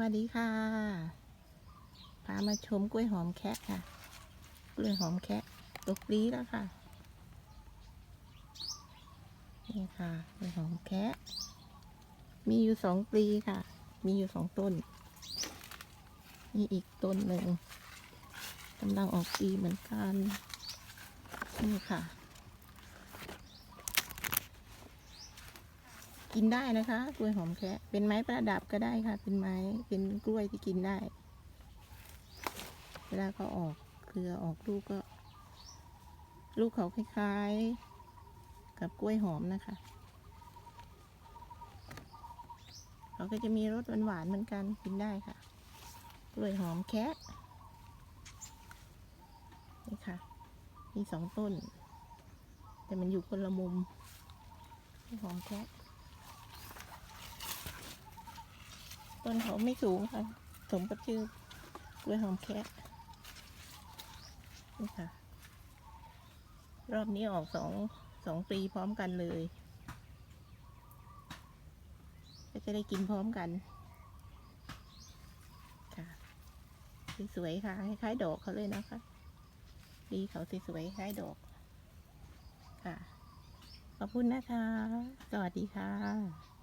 วัสดีค่ะ พามาชมกล้วยหอมแคะค่ะ กล้วยหอมแคะตกปีแล้วค่ะ นี่ค่ะ กล้วยหอมแคะมีอยู่สองปลีค่ะ มีอยู่สองต้น มีอีกต้นหนึ่งกำลังออกปลีเหมือนกัน นี่ค่ะ กินได้นะคะ กล้วยหอมแคะเป็นไม้ประดับก็ได้ค่ะ เป็นไม้เป็นกล้วยที่กินได้ เวลาเขาออกเครือออกลูกก็ ลูกเขาคล้ายๆ กับกล้วยหอมนะคะเขาก็จะมีรสหวานๆเหมือนกันกินได้ค่ะ กล้วยหอมแคะนี่ค่ะ มีสองต้น แต่มันอยู่คนละมุมหอมแคะ ต้นเขาไม่สูงค่ะสมกับชื่อกล้วยหอมแคะนี่ค่ะ รอบนี้ออกสองสองปีพร้อมกันเลยก็จะได้กินพร้อมกัน ค่ะสวยๆค่ะคล้ายๆดอกเขาเลยนะคะปีเขาสวยๆคล้ายดอกค่ะ ขอบคุณนะคะ สวัสดีค่ะ